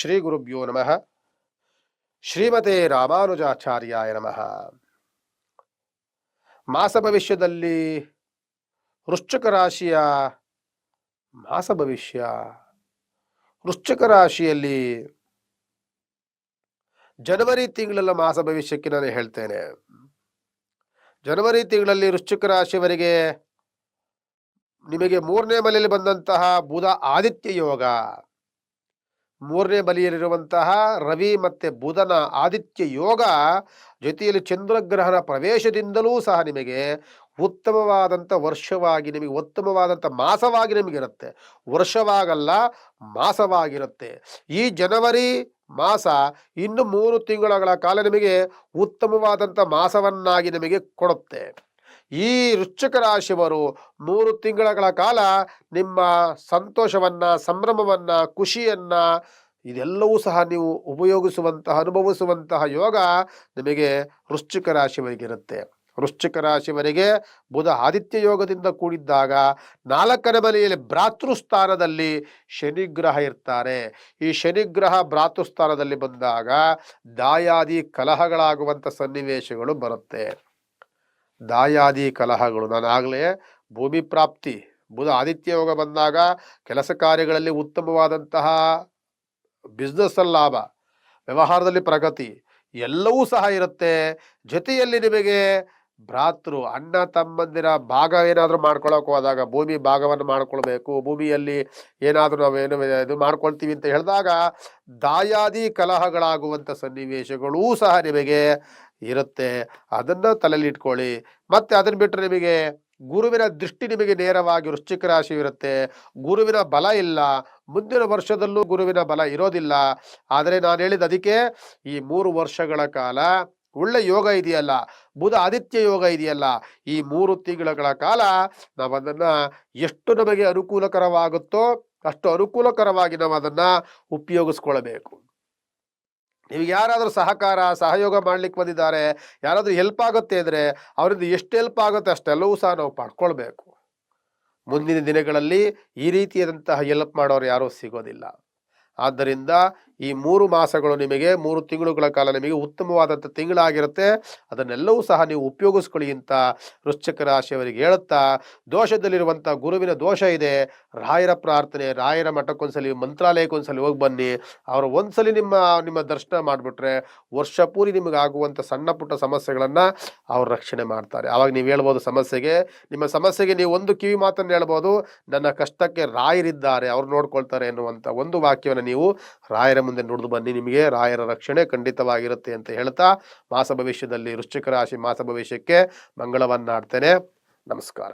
ಶ್ರೀ ಗುರುಭ್ಯೋ ನಮಃ ಶ್ರೀಮತೆ ರಾಮಾನುಜಾಚಾರ್ಯಾಯ ನಮಃ ಮಾಸ ಭವಿಷ್ಯದಲ್ಲಿ ವೃಶ್ಚಿಕ ರಾಶಿಯ ಮಾಸ ಭವಿಷ್ಯ ವೃಶ್ಚಿಕ ರಾಶಿಯಲ್ಲಿ ಜನವರಿ ತಿಂಗಳಲ್ಲ ಮಾಸ ಭವಿಷ್ಯಕ್ಕೆ ನಾನು ಹೇಳ್ತೇನೆ. ಜನವರಿ ತಿಂಗಳಲ್ಲಿ ವೃಶ್ಚಿಕ ರಾಶಿಯವರಿಗೆ ನಿಮಗೆ ಮೂರನೇ ಮನೆಯಲ್ಲಿ ಬಂದಂತಹ ಬುಧ ಆದಿತ್ಯ ಯೋಗ. ಮೂರನೇ ಬಲಿಯಲ್ಲಿರುವಂತಹ ರವಿ ಮತ್ತೆ ಬುಧನ ಆದಿತ್ಯ ಯೋಗ ಜೊತೆಯಲ್ಲಿ ಚಂದ್ರಗ್ರಹಣ ಪ್ರವೇಶದಿಂದಲೂ ಸಹ ನಿಮಗೆ ಉತ್ತಮವಾದಂಥ ವರ್ಷವಾಗಿ ನಿಮಗೆ ಉತ್ತಮವಾದಂಥ ಮಾಸವಾಗಿ ನಿಮಗಿರುತ್ತೆ. ವರ್ಷವಾಗಲ್ಲ, ಮಾಸವಾಗಿರುತ್ತೆ. ಈ ಜನವರಿ ಮಾಸ ಇನ್ನು ಮೂರು ತಿಂಗಳ ಕಾಲ ನಿಮಗೆ ಉತ್ತಮವಾದಂಥ ಮಾಸವನ್ನಾಗಿ ನಿಮಗೆ ಕೊಡುತ್ತೆ. ಈ ವೃಶ್ಚಿಕ ರಾಶಿಯವರು ಮೂರು ತಿಂಗಳ ಕಾಲ ನಿಮ್ಮ ಸಂತೋಷವನ್ನ, ಸಂಭ್ರಮವನ್ನ, ಖುಷಿಯನ್ನ ಇದೆಲ್ಲವೂ ಸಹ ನೀವು ಉಪಯೋಗಿಸುವಂತಹ, ಅನುಭವಿಸುವಂತಹ ಯೋಗ ನಿಮಗೆ ವೃಶ್ಚಿಕ ರಾಶಿಯವರಿಗಿರುತ್ತೆ. ವೃಶ್ಚಿಕ ರಾಶಿಯವರಿಗೆ ಬುಧ ಆದಿತ್ಯ ಯೋಗದಿಂದ ಕೂಡಿದ್ದಾಗ ನಾಲ್ಕನೇ ಮನೆಯಲ್ಲಿ ಭ್ರಾತೃಸ್ಥಾನದಲ್ಲಿ ಶನಿಗ್ರಹ ಇರ್ತಾರೆ. ಈ ಶನಿಗ್ರಹ ಭ್ರಾತೃಸ್ಥಾನದಲ್ಲಿ ಬಂದಾಗ ದಾಯಾದಿ ಕಲಹಗಳಾಗುವಂಥ ಸನ್ನಿವೇಶಗಳು ಬರುತ್ತೆ. ದಾಯಾದಿ ಕಲಹಗಳು. ನಾನು ಆಗಲೇ ಭೂಮಿ ಪ್ರಾಪ್ತಿ, ಬುಧ ಆದಿತ್ಯ ಯೋಗ ಬಂದಾಗ ಕೆಲಸ ಕಾರ್ಯಗಳಲ್ಲಿ ಉತ್ತಮವಾದಂತಹ ಬಿಸ್ನೆಸ್ಸಲ್ಲಿ ಲಾಭ, ವ್ಯವಹಾರದಲ್ಲಿ ಪ್ರಗತಿ, ಎಲ್ಲವೂ ಸಹ ಇರುತ್ತೆ. ಜೊತೆಯಲ್ಲಿ ನಿಮಗೆ ಭ್ರಾತೃ, ಅಣ್ಣ, ತಮ್ಮಂದಿರ ಭಾಗ ಏನಾದರೂ ಮಾಡ್ಕೊಳ್ಳೋಕೆ ಹೋದಾಗ, ಭೂಮಿ ಭಾಗವನ್ನು ಮಾಡ್ಕೊಳ್ಬೇಕು, ಭೂಮಿಯಲ್ಲಿ ಏನಾದರೂ ನಾವೇನು ಇದು ಮಾಡ್ಕೊಳ್ತೀವಿ ಅಂತ ಹೇಳಿದಾಗ, ದಾಯಾದಿ ಕಲಹಗಳಾಗುವಂಥ ಸನ್ನಿವೇಶಗಳೂ ಸಹ ನಿಮಗೆ ಇರುತ್ತೆ. ಅದನ್ನ ತಲೆಯಲ್ಲಿ ಇಟ್ಕೊಳ್ಳಿ. ಮತ್ತೆ ಅದನ್ನ ಬಿಟ್ಟರೆ ನಿಮಗೆ ಗುರುವಿನ ದೃಷ್ಟಿ ನಿಮಗೆ ನೇರವಾಗಿ ವೃಶ್ಚಿಕ ರಾಶಿ ಇರುತ್ತೆ ಗುರುವಿನ ಬಲ ಇಲ್ಲ. ಮುಂದಿನ ವರ್ಷದಲ್ಲೂ ಗುರುವಿನ ಬಲ ಇರೋದಿಲ್ಲ. ಆದರೆ ನಾನು ಹೇಳಿದ ಅದಕ್ಕೆ ಈ ಮೂರು ವರ್ಷಗಳ ಕಾಲ ಒಳ್ಳೆ ಯೋಗ ಇದೆಯಲ್ಲ. ಬುಧ ಆದಿತ್ಯ ಯೋಗ ಇದೆಯಲ್ಲ. ಈ ಮೂರು ತಿಂಗಳ ಕಾಲ ನಾವು ಅದನ್ನ ಎಷ್ಟು ನಮಗೆ ಅನುಕೂಲಕರವಾಗುತ್ತೋ ಅಷ್ಟು ಅನುಕೂಲಕರವಾಗಿ ನಾವು ಅದನ್ನು ಉಪಯೋಗಿಸ್ಕೊಳ್ಬೇಕು. ನಿಮಗೆ ಯಾರಾದರೂ ಸಹಕಾರ, ಸಹಯೋಗ ಮಾಡ್ಲಿಕ್ಕೆ ಬಂದಿದ್ದಾರೆ, ಯಾರಾದರೂ ಹೆಲ್ಪ್ ಆಗುತ್ತೆ ಅಂದರೆ ಅವರಿಂದ ಎಷ್ಟು ಹೆಲ್ಪ್ ಆಗುತ್ತೆ ಅಷ್ಟೆಲ್ಲವೂ ಸಹ ನಾವು ಪಡ್ಕೊಳ್ಬೇಕು. ಮುಂದಿನ ದಿನಗಳಲ್ಲಿ ಈ ರೀತಿಯಾದಂತಹ ಹೆಲ್ಪ್ ಮಾಡೋರು ಯಾರೂ ಸಿಗೋದಿಲ್ಲ. ಆದ್ದರಿಂದ ಈ ಮೂರು ಮಾಸಗಳು ನಿಮಗೆ, ಮೂರು ತಿಂಗಳುಗಳ ಕಾಲ ನಿಮಗೆ ಉತ್ತಮವಾದಂಥ ತಿಂಗಳಾಗಿರುತ್ತೆ. ಅದನ್ನೆಲ್ಲವೂ ಸಹ ನೀವು ಉಪಯೋಗಿಸ್ಕೊಳ್ಳಿ ಅಂತ ವೃಶ್ಚಿಕ ರಾಶಿಯವರಿಗೆ ಹೇಳುತ್ತಾ, ದೋಷದಲ್ಲಿರುವಂಥ ಗುರುವಿನ ದೋಷ ಇದೆ. ರಾಯರ ಪ್ರಾರ್ಥನೆ, ರಾಯರ ಮಠಕ್ಕೊಂದ್ಸಲಿ, ಮಂತ್ರಾಲಯಕ್ಕೊಂದ್ಸಲಿ ಹೋಗಿ ಬನ್ನಿ. ಅವರು ಒಂದ್ಸಲಿ ನಿಮ್ಮ ನಿಮ್ಮ ದರ್ಶನ ಮಾಡಿಬಿಟ್ರೆ ವರ್ಷ ಪೂರಿ ನಿಮಗೆ ಆಗುವಂಥ ಸಣ್ಣ ಪುಟ್ಟ ಸಮಸ್ಯೆಗಳನ್ನು ಅವ್ರು ರಕ್ಷಣೆ ಮಾಡ್ತಾರೆ. ಆವಾಗ ನೀವು ಹೇಳ್ಬೋದು ಸಮಸ್ಯೆಗೆ, ನಿಮ್ಮ ಸಮಸ್ಯೆಗೆ ನೀವು ಒಂದು ಕಿವಿ ಮಾತನ್ನು ಹೇಳ್ಬೋದು, ನನ್ನ ಕಷ್ಟಕ್ಕೆ ರಾಯರಿದ್ದಾರೆ, ಅವ್ರು ನೋಡ್ಕೊಳ್ತಾರೆ ಎನ್ನುವಂಥ ಒಂದು ವಾಕ್ಯವನ್ನು ನೀವು ರಾಯರ ಮುಂದೆ ನೋಡಿದು ಬನ್ನಿ ನಿಮಗೆ. ರಾಯರ ರಕ್ಷಣೆ ಖಂಡಿತವಾಗಿರುತ್ತೆ ಅಂತ ಹೇಳ್ತಾ ಮಾಸ ಭವಿಷ್ಯದಲ್ಲಿ ವೃಶ್ಚಿಕ ರಾಶಿ ಮಾಸ ಭವಿಷ್ಯಕ್ಕೆ ಮಂಗಳವನ್ನಾಡ್ತೇನೆ. ನಮಸ್ಕಾರ.